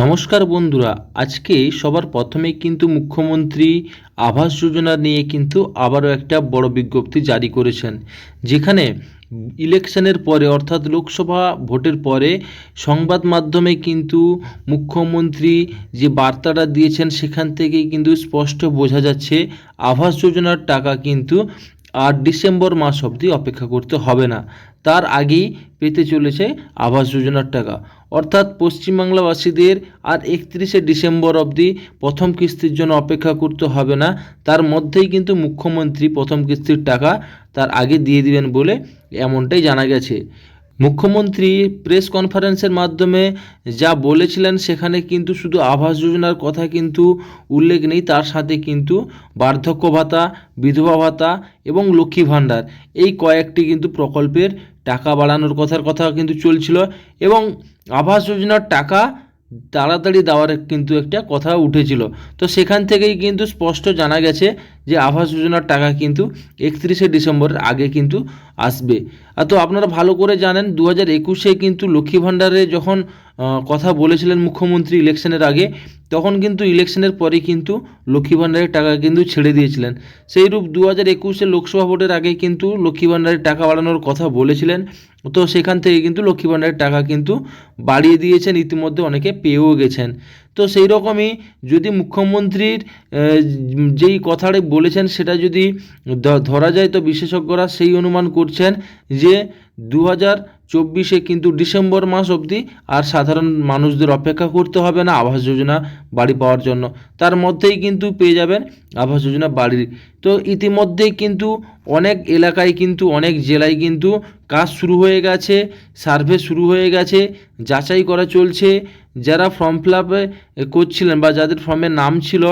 নমস্কার বন্ধুরা, আজকে সবার প্রথমে কিন্তু মুখ্যমন্ত্রী আবাস যোজনা নিয়ে কিন্তু আবারও একটা বড় বিজ্ঞপ্তি জারি করেছেন, যেখানে ইলেকশনের পরে অর্থাৎ লোকসভা ভোটের পরে সংবাদ মাধ্যমে কিন্তু মুখ্যমন্ত্রী যে বার্তাটা দিয়েছেন সেখান থেকেই কিন্তু স্পষ্ট বোঝা যাচ্ছে, আবাস যোজনার টাকা কিন্তু আর ডিসেম্বর মাস অবধি অপেক্ষা করতে হবে না। তার আগেই পেতে চলেছে আবাস যোজনার টাকা। অর্থাৎ পশ্চিমবাংলাবাসীদের আর একত্রিশে ডিসেম্বর অবধি প্রথম কিস্তির জন্য অপেক্ষা করতে হবে না। তার মধ্যেই কিন্তু মুখ্যমন্ত্রী প্রথম কিস্তির টাকা তার আগে দিয়ে দিবেন বলে এমনটাই জানা গেছে। মুখ্যমন্ত্রী প্রেস কনফারেন্সের মাধ্যমে যা বলেছিলেন সেখানে কিন্তু শুধু আবাস যোজনার কথা কিন্তু উল্লেখ নেই, তার সাথে কিন্তু বার্ধক্য ভাতা, বিধবা ভাতা এবং লক্ষ্মী ভাণ্ডার, এই কয়েকটি কিন্তু প্রকল্পের টাকা বাড়ানোর কথার কথা কিন্তু চলছিল এবং আবাস যোজনার টাকা তাড়াতাড়ি দেওয়ার কিন্তু একটা কথা উঠেছিল। তো সেখান থেকেই কিন্তু স্পষ্ট জানা গেছে যে আবাস যোজনার টাকা কিন্তু একত্রিশে ডিসেম্বরের আগে কিন্তু আসবে। তো আপনারা ভালো করে জানেন দু হাজার একুশে কিন্তু লক্ষ্মী ভাণ্ডারে যখন কথা বলেছিলেন মুখ্যমন্ত্রী ইলেকশনের আগে, তখন কিন্তু ইলেকশনের পরে কিন্তু লক্ষ্মী ভাণ্ডারের টাকা কিন্তু ছেড়ে দিয়েছিলেন। সেই রূপ দু হাজার একুশে লোকসভা ভোটের আগে কিন্তু লক্ষ্মী ভাণ্ডারের টাকা বাড়ানোর কথা বলেছিলেন, তো সেখান থেকে কিন্তু লক্ষ্মী ভাণ্ডারের টাকা কিন্তু বাড়িয়ে দিয়েছেন, ইতিমধ্যে অনেকে পেয়েও গেছেন। তো সেই রকমই যদি মুখ্যমন্ত্রীর যেই কথাটি বলেছেন সেটা যদি ধরা যায় তো বিশেষজ্ঞরা সেই অনুমান করছেন যে দু হাজার চব্বিশে কিন্তু ডিসেম্বর মাস অবধি আর সাধারণ মানুষদের অপেক্ষা করতে হবে না আবাস যোজনা বাড়ি পাওয়ার জন্য। তার মধ্যেই কিন্তু পেয়ে যাবেন আবাস যোজনা বাড়ির তো ইতিমধ্যেই কিন্তু অনেক এলাকায় কিন্তু, অনেক জেলায় কিন্তু কাজ শুরু হয়ে গেছে, সার্ভে শুরু হয়ে গেছে, যাচাই করা চলছে। যারা ফর্ম ফিল আপে করছিলেন বা যাদের ফর্মে নাম ছিল,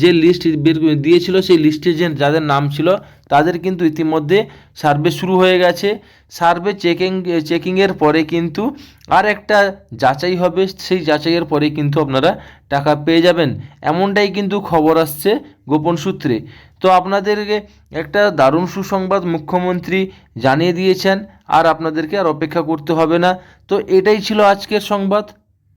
যে লিস্ট বের দিয়েছিল, সেই লিস্টে যে যাদের নাম ছিল, তাদের কিন্তু ইতিমধ্যে সার্ভে শুরু হয়ে গেছে। সার্ভে চেকিং চেকিংয়ের পরে কিন্তু আর একটা যাচাই হবে, সেই যাচাইয়ের পরে কিন্তু আপনারা টাকা পেয়ে যাবেন। এমনটাই কিন্তু খবর আসছে গোপন সূত্রে। তো আপনাদেরকে একটা দারুণ সুসংবাদ মুখ্যমন্ত্রী জানিয়ে দিয়েছেন, আর আপনাদেরকে আর অপেক্ষা করতে হবে না। তো এটাই ছিল আজকের সংবাদ।